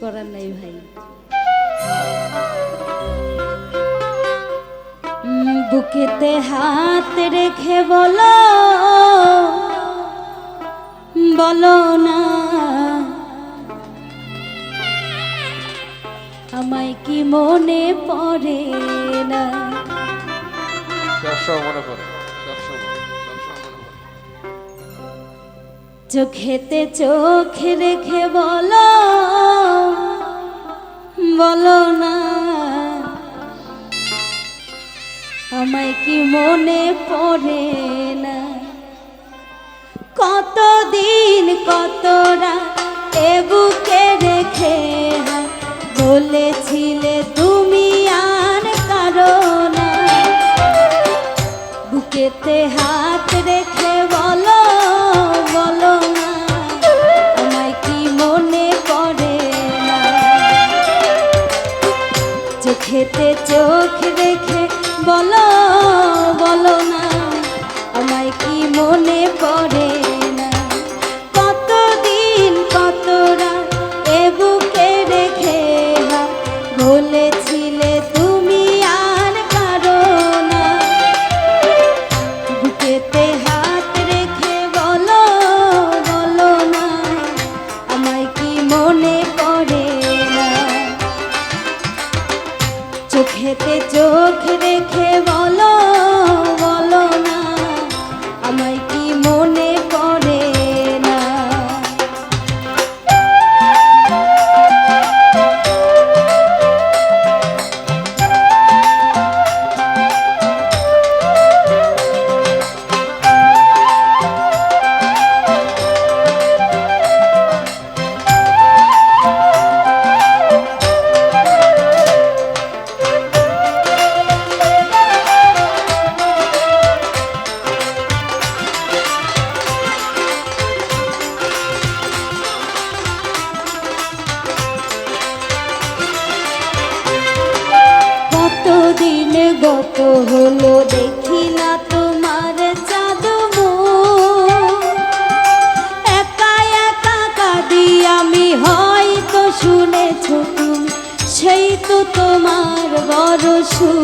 করার নাই ভাই। বুকেতে হাত রেখে বলো বলো না আমায় কি মনে পড়ে না? মনে পড়ে। চোখেতে চোখ রেখে বলো বলো না, আমায় কি মনে পড়ে না? কতদিন, কত রাত এ বুকে রেখে বলেছিলে তুমি আর কারও না। বুকেতে হাত চোখেতে চোখ রেখে বলো চোখেতে চোখ রেখে বলো গত হলো, দেখি না তোমার চাঁদ একা একা কাঁদি আমি, হয়তো শুনেছ তুমি, সেই তো তোমার বড় সুর।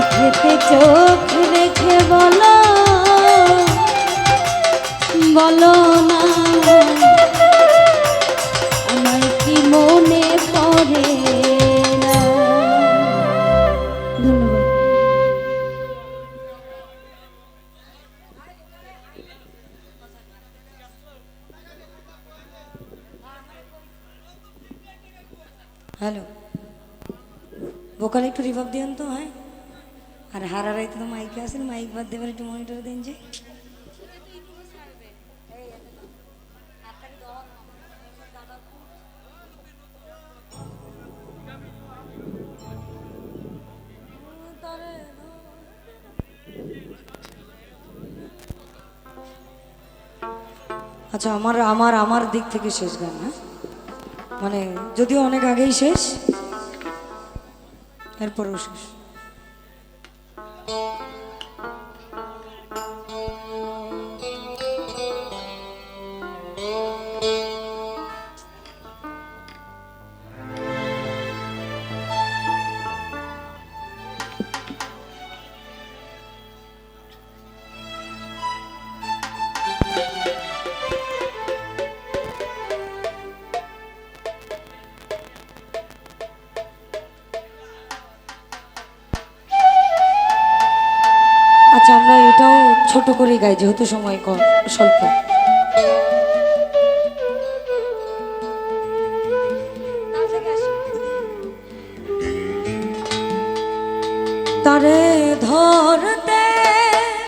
চোখেতে চোখ রেখে বলো বলো না। আমার কি মনে পড়ে হ্যালো ভোকাল একটু রিভাব দিয়েন তো হ্যাঁ? আর হারারাইতে তো মাইকে আসেন মাইক বাদ দেবার একটু মনিটর দিন যে আচ্ছা আমার আমার আমার দিক থেকে শেষ গান হ্যাঁ মানে যদিও অনেক আগেই শেষ এরপরেও শেষ Música আচ্ছা আমরা এটাও ছোট করে গাই যেহেতু সময় কম স্বল্প। তারে ধর